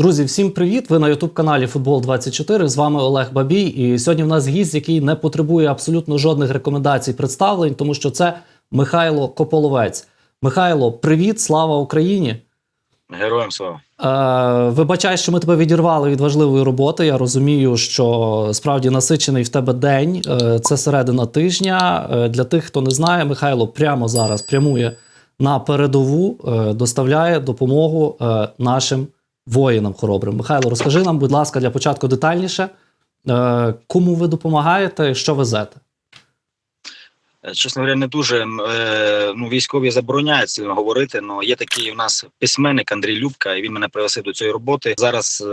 Друзі, всім привіт! Ви на Ютуб каналі Футбол 24 З вами Олег Бабій. І сьогодні в нас гість, який не потребує абсолютно жодних рекомендацій представлень, тому що це Михайло Кополовець. Михайло, привіт, слава Україні! Героям слава. Е, вибачай, що ми тебе відірвали від важливої роботи. Я розумію, що справді насичений в тебе день. Е, це середина тижня. Е, для тих, хто не знає, Михайло прямо зараз прямує на передову, е, доставляє допомогу е, нашим воїнам хоробрим. Михайло, розкажи нам, будь ласка, для початку детальніше, е, кому ви допомагаєте, що везете. Е, Чесно говоря, не дуже е, ну, військові забороняють сильно говорити. але є такий у нас письменник Андрій Любка, і він мене пригласив до цієї роботи. Зараз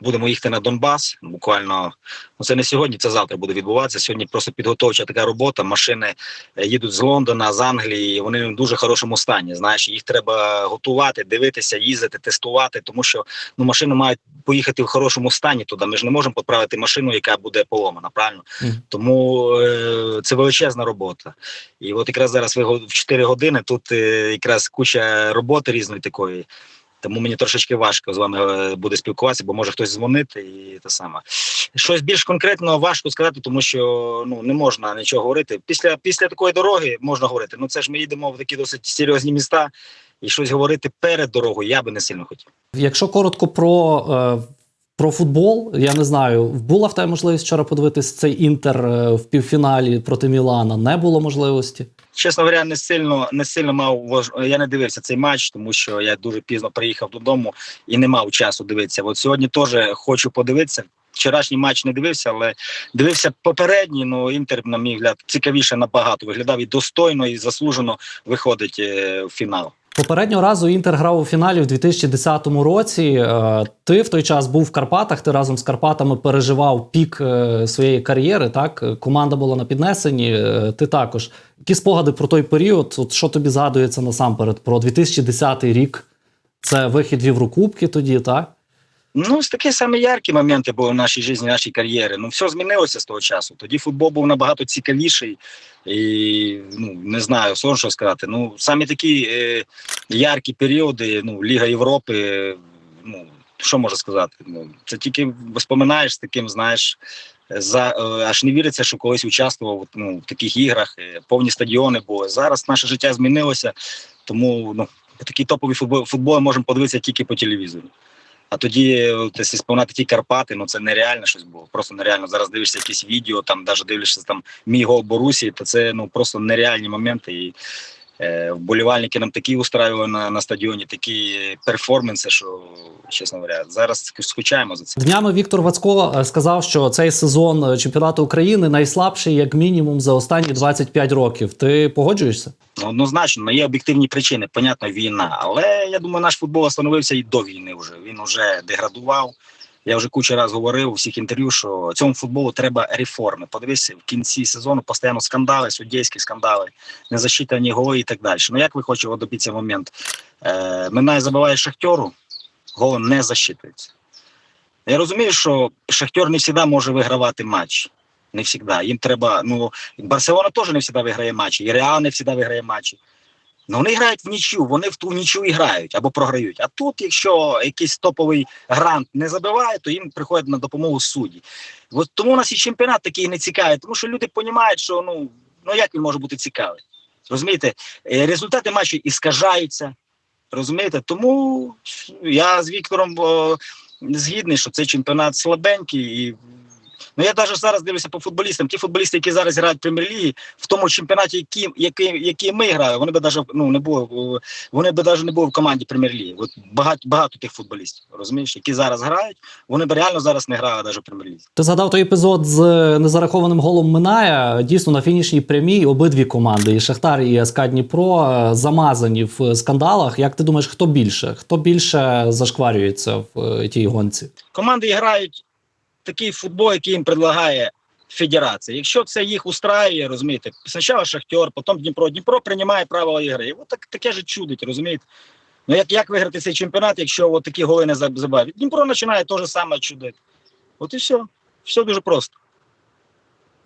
будемо їхати на Донбас. Буквально ну це не сьогодні, це завтра буде відбуватися. Сьогодні просто підготовча така робота. Машини е, їдуть з Лондона, з Англії. Вони в дуже хорошому стані. Знаєш, їх треба готувати, дивитися, їздити, тестувати, тому що ну машини мають поїхати в хорошому стані туди. Ми ж не можемо поправити машину, яка буде поломана. Правильно. Мгм. Тому е, це величезна робота. І от якраз зараз ви в 4 години тут е, якраз куча роботи різної такої. Тому мені трошечки важко з вами е, буде спілкуватися, бо може хтось дзвонити і те саме. Щось більш конкретно важко сказати, тому що ну не можна нічого говорити. Після після такої дороги можна говорити. Ну це ж ми їдемо в такі досить серйозні міста, і щось говорити перед дорогою я би не сильно хотів. Якщо коротко про, е, про футбол, я не знаю, була в тебе можливість вчора подивитись цей інтер е, в півфіналі проти Мілана? Не було можливості. Чесно говоря, не сильно не сильно мав я не дивився цей матч, тому що я дуже пізно приїхав додому і не мав часу дивитися. От сьогодні теж хочу подивитися. Вчорашній матч не дивився, але дивився попередній. Ну інтер, на мій взгляд, цікавіше набагато виглядав і достойно, і заслужено виходить е, в фінал. Попереднього разу Інтер грав у фіналі в 2010 році. Е, Ти в той час був в Карпатах. Ти разом з Карпатами переживав пік е, своєї кар'єри. Так, команда була на піднесенні. е, Ти також. Які спогади про той період? От що тобі згадується насамперед про 2010 рік? Це вихід в Єврокубки тоді, так? Ну, такі самі яркі моменти були в нашій житті, в нашій кар'єрі. Ну, все змінилося з того часу. Тоді футбол був набагато цікавіший. І ну не знаю, сложно що сказати. Ну, самі такі е, яркі періоди, ну, Ліга Європи, ну, що можу сказати? Ну, це тільки вспоминаєш з таким, знаєш, за е, аж не віриться, що колись участвував ну, в таких іграх, е, повні стадіони були. Зараз наше життя змінилося, тому ну, такий топовий футбол, футбол можемо подивитися тільки по телевізору. А тоді, ти сповнати ті Карпати, ну це нереально щось було. Просто нереально. Зараз дивишся якісь відео, там навіть дивишся там мій гол Борусі, то це ну просто нереальні моменти. І вболівальники нам такі устраювали на, на стадіоні, такі перформанси, що чесно говоря, зараз скучаємо за це. Днями Віктор Вацько е, сказав, що цей сезон е, чемпіонату України найслабший, як мінімум, за останні 25 років. Ти погоджуєшся? Ну, однозначно, є об'єктивні причини, понятно, війна. Але я думаю, наш футбол остановився і до війни вже. Він вже деградував. Я вже кучу раз говорив у всіх інтерв'ю, що цьому футболу треба реформи. Подивися, в кінці сезону постійно скандали, суддєйські скандали, незащитані голи і так далі. Ну як ви хочете добитися момент? Е, Минає забиває Шахтеру, гол не засчитується. Я розумію, що Шахтер не завжди може вигравати матч. Не завжди. Їм треба. Ну, Барселона теж не завжди виграє матчі, і Реал не завжди виграє матчі. Ну, вони грають в нічю, вони в ту нічю і грають або програють. А тут, якщо якийсь топовий грант не забиває, то їм приходять на допомогу судді. От тому у нас і чемпіонат такий не цікавий, тому що люди розуміють, що ну, ну як він може бути цікавий. Розумієте, Е, результати матчу іскажаються. Розумієте, тому я з Віктором о, згідний, що цей чемпіонат слабенький і. Ну я навіть зараз дивлюся по футболістам. Ті футболісти, які зараз грають в прем'єр-лігі, в тому чемпіонаті, які, який, який ми грали, вони б навіть ну не були, е, вони б навіть не були в команді прем'єр-ліги. От багато багато тих футболістів, розумієш, які зараз грають, вони б реально зараз не грали навіть в прем'єр-лізі. Ти згадав той епізод з е, незарахованим голом Миная. Дійсно, на фінішній прямій обидві команди, і Шахтар, і СК Дніпро, е, замазані в скандалах. Як ти думаєш, хто більше? Хто більше зашкварюється в е, тій гонці? Команди грають такий футбол, який їм предлагає федерація. Якщо це їх устраює, розумієте, спочатку Шахтер, потім Дніпро. Дніпро приймає правила ігри. І от так, таке ж чудить, розумієте? Ну як, як виграти цей чемпіонат, якщо от такі голи не заб- забивають? Дніпро починає те ж саме чудити. От і все. Все дуже просто.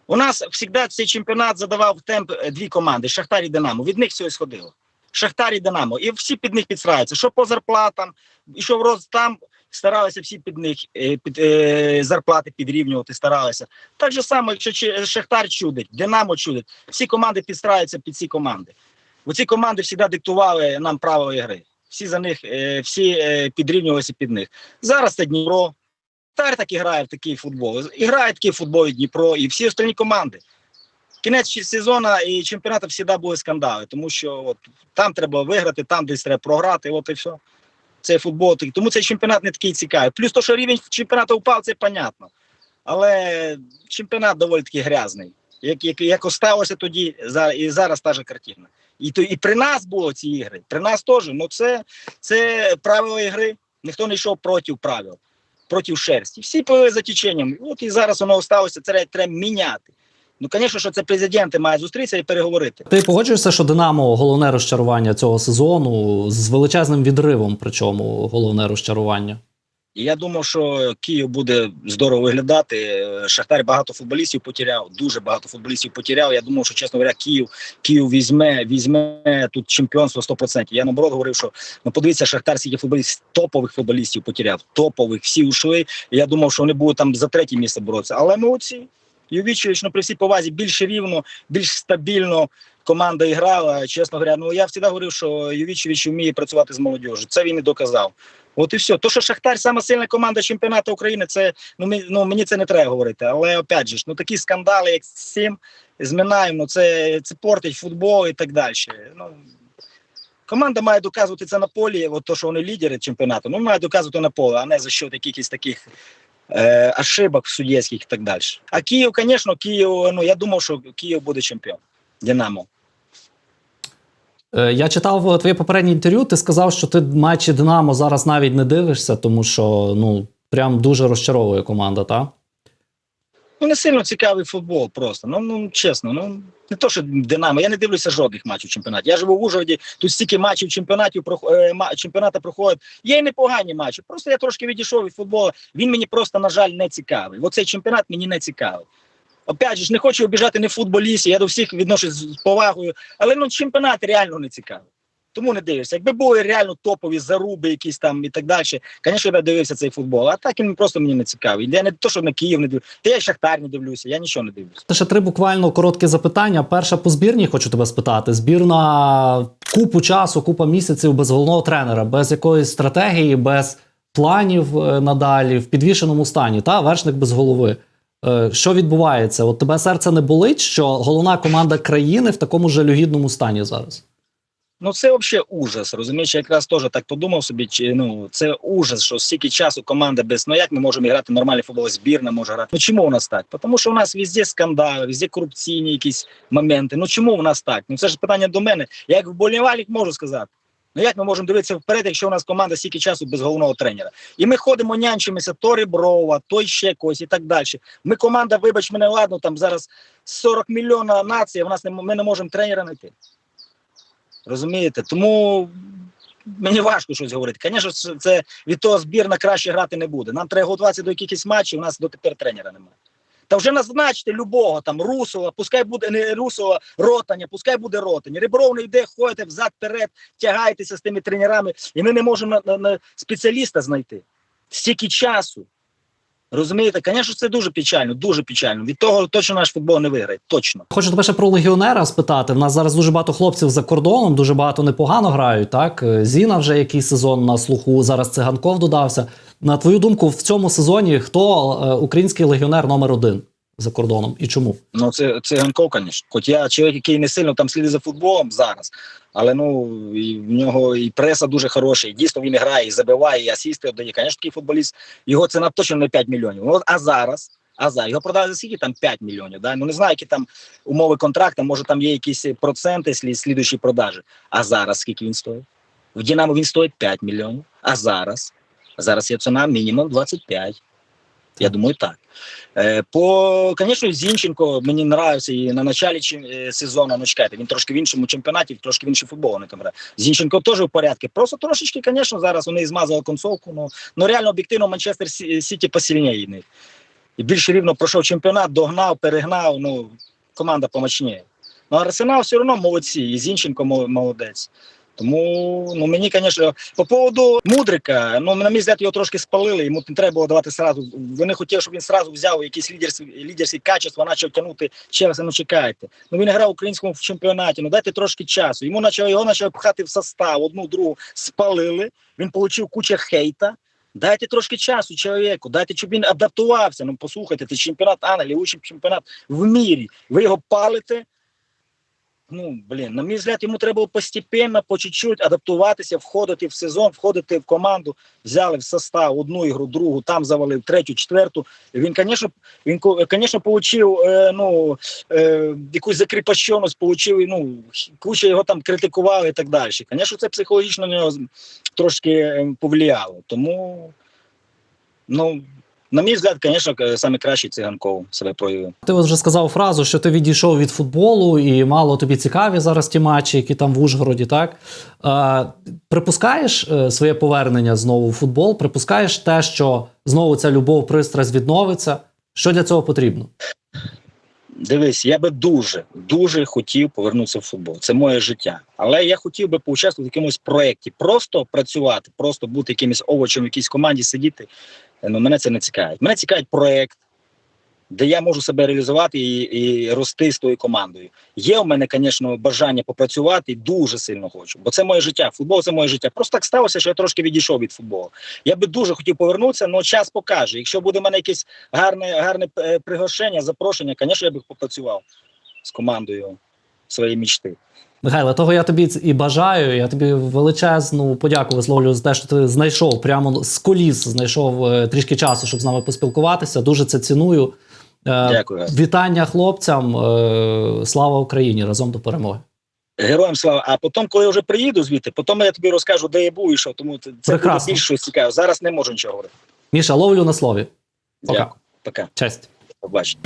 У нас завжди цей чемпіонат задавав темп е, дві команди Шахтар і Динамо. Від них все і сходило. Шахтар і Динамо. І всі під них підстраються. Що по зарплатам, і що в роз там старалися всі під них е, під, е, зарплати підрівнювати, старалися. Так же само, якщо Шахтар чудить, Динамо чудить, всі команди підстраюються під ці команди. Оці команди завжди диктували нам правила гри. Всі за них, е, всі е, підрівнювалися під них. Зараз це Дніпро. Шахтар так і грає в такий футбол. І грає такий футбол і Дніпро, і всі остальні команди. Кінець сезону і чемпіонату завжди були скандали, тому що от, там треба виграти, там десь треба програти, от і все. Цей футбол. Тому цей чемпіонат не такий цікавий. Плюс то, що рівень чемпіонату впав, це понятно. Але чемпіонат доволі таки грязний. Як, як, як осталося тоді, і зараз та же картина. І, то, і при нас було ці ігри. При нас теж. Ну це, це правила ігри. Ніхто не йшов проти правил, проти шерсті. Всі пили за теченням. От і зараз воно осталося, це треба міняти. Ну, звісно, що це президенти мають зустрітися і переговорити. Ти погоджуєшся, що Динамо головне розчарування цього сезону з величезним відривом, причому головне розчарування. Я думав, що Київ буде здорово виглядати. Шахтар багато футболістів потеряв, дуже багато футболістів потеряв. Я думав, що чесно говоря, Київ Київ візьме, візьме тут чемпіонство 100%. Я наоборот говорив, що ну подивіться, Шахтар скільки футболістів топових футболістів потеряв. Топових всі ушли. Я думав, що вони будуть там за третє місце боротися. Але молодці. Ювічович, ну при всій повазі більш рівно, більш стабільно команда грала. Чесно говоря, ну я завжди говорив, що Ювічович вміє працювати з молодіжю. Це він і доказав. От і все. То, що Шахтар сама сильна команда чемпіонату України, це ну, ми, ну мені це не треба говорити. Але опять же, ну такі скандали, як з цим з ну це, це портить футбол і так далі. Ну, команда має доказувати це на полі, от то, що вони лідери чемпіонату, ну має доказувати на полі, а не за счет якихось таких е, ошибок суддівських і так далі. А Київ, звісно, Київ, ну я думав, що Київ буде чемпіон. Динамо. Е, Я читав твоє попереднє інтерв'ю. Ти сказав, що ти матчі Динамо зараз навіть не дивишся, тому що ну прям дуже розчаровує команда, так? Ну, не сильно цікавий футбол просто. Ну, ну чесно, ну не то, що Динамо. Я не дивлюся жодних матчів чемпіонаті. Я живу в Ужгороді, тут стільки матчів чемпіонатів е, чемпіонату проходять. Є і непогані матчі. Просто я трошки відійшов від футболу. Він мені просто, на жаль, не цікавий. Оцей чемпіонат мені не цікавий. Опять же, не хочу обіжати не футболістів, я до всіх відношусь з повагою, але ну чемпіонат реально не цікавий. Тому не дивишся. Якби були реально топові заруби, якісь там і так далі, звісно, я б дивився цей футбол. А так він просто мені не цікавий. Я не то, що на Київ не дивлюся, я й Шахтар не дивлюся, я нічого не дивлюся. Ще три буквально короткі запитання. Перше по збірні хочу тебе спитати. Збірна купу часу, купа місяців без головного тренера, без якоїсь стратегії, без планів е, надалі, в підвішеному стані. Та вершник без голови. Е, Що відбувається? От тебе серце не болить, що головна команда країни в такому жалюгідному стані зараз. Ну це взагалі ужас. Розумієш, я якраз теж так подумав собі. Чи ну це ужас, що стільки часу команда без ну як ми можемо грати нормальний футбол, збірна може грати. Ну чому у нас так? Тому що у нас везде скандали, везде корупційні якісь моменти. Ну чому у нас так? Ну це ж питання до мене. Я як вболівальник можу сказати. Ну як ми можемо дивитися вперед, якщо у нас команда стільки часу без головного тренера? І ми ходимо нянчимося то Реброва, то ще когось і так далі. Ми команда, вибач мене, ладно, там зараз 40 мільйона нація, в нас не, ми не можемо тренера знайти. Розумієте? Тому мені важко щось говорити. Звісно, це- від того збірна краще грати не буде. Нам треба готуватися до якихось матчів, у нас дотепер тренера немає. Та вже назначте любого там Русова, пускай буде не Русова, Ротаня, пускай буде Ротаня. Ребров не йде, ходите взад вперед, тягаєтеся з тими тренерами, і ми не можемо на, на, на спеціаліста знайти. Стільки часу. Розумієте, звісно, це дуже печально, дуже печально. Від того точно наш футбол не виграє. Точно. Хочу тебе ще про легіонера спитати. В нас зараз дуже багато хлопців за кордоном, дуже багато непогано грають. Так, Е, Зіна вже який сезон на слуху. Зараз циганков додався. На твою думку, в цьому сезоні хто е, український легіонер номер один за кордоном і чому? Ну, це циганков, звісно. Хоч я чоловік, який не сильно там слідить за футболом зараз, але ну і в нього і преса дуже хороша, і дійсно він грає, і забиває, і асісти віддає. Звісно, такий футболіст, його ціна точно не 5 мільйонів. Ну, а зараз, а зараз його продали за скільки там 5 мільйонів. Да? Ну не знаю, які там умови контракту, може там є якісь проценти слід, слідуючі продажі. А зараз скільки він стоїть? В Динамо він стоїть 5 мільйонів. А зараз? Зараз є ціна мінімум 25. Я думаю, так. Е, По, звісно, Зінченко мені нравився і на чи- е, сезону. Ну, чекайте, він трошки в іншому чемпіонаті, трошки в інший футбол там грає. Зінченко теж в порядку. Просто трошечки, звісно, зараз вони змазали концовку. Ну, ну реально об'єктивно Манчестер Сіті посильніє них. І більш рівно пройшов чемпіонат, догнав, перегнав. Ну, команда помочніє. Ну, Арсенал все одно молодці, і Зінченко молодець. Тому ну мені, звісно, по поводу мудрика, ну на мій взгляд, його трошки спалили. Йому не треба було давати сразу. Вони хотіли, щоб він сразу взяв якісь лідерські лідерські качества, почав тягнути Челси. Ну чекайте. Ну він грав в українському чемпіонаті. Ну дайте трошки часу. Йому почали його почали пхати в состав. Одну другу спалили. Він отримав кучу хейта. Дайте трошки часу чоловіку, дайте, щоб він адаптувався. Ну послухайте, це чемпіонат Англії, лучший чемпіонат в мірі. Ви його палите. Ну, блін, на мій взгляд, йому треба постепенно, по чуть-чуть адаптуватися, входити в сезон, входити в команду. Взяли в состав одну ігру, другу, там завалив, третю, четверту. Він, звісно, він, звісно, получив е, ну, е, якусь закріпощеність, получив, ну, куча його там критикували і так далі. Звісно, це психологічно на нього трошки е, повлияло. Тому, ну, на мій взгляд, звісно, саме кращий циганков себе проявив. Ти вже сказав фразу, що ти відійшов від футболу, і мало тобі цікаві зараз ті матчі, які там в Ужгороді, так? Е, припускаєш своє повернення знову в футбол? Припускаєш те, що знову ця любов, пристрасть відновиться? Що для цього потрібно? Дивись, я би дуже, дуже хотів повернутися в футбол. Це моє життя. Але я хотів би поучаствувати в якомусь проєкті. Просто працювати, просто бути якимось овочем в якійсь команді сидіти. Е, Ну, мене це не цікавить. Мене цікавить проєкт, де я можу себе реалізувати і, і рости з тою командою. Є у мене, звісно, бажання попрацювати, дуже сильно хочу. Бо це моє життя. Футбол це моє життя. Просто так сталося, що я трошки відійшов від футболу. Я би дуже хотів повернутися, але час покаже. Якщо буде в мене якесь гарне, гарне е, приглашення, запрошення, звісно, я би попрацював з командою своєї мічти. Михайло, того я тобі і бажаю. Я тобі величезну подяку висловлюю за те, що ти знайшов прямо з коліс, знайшов е, трішки часу, щоб з нами поспілкуватися. Дуже це ціную. Е, Дякую. Вітання хлопцям. Е, слава Україні! Разом до перемоги. Героям слава. А потім, коли я вже приїду звідти, потім я тобі розкажу, де я був і що. Тому це це буде Прекрасно. більш щось цікаве. Зараз не можу нічого говорити. Міша, ловлю на слові. Пока. Дякую. Пока. Честь. Побачення.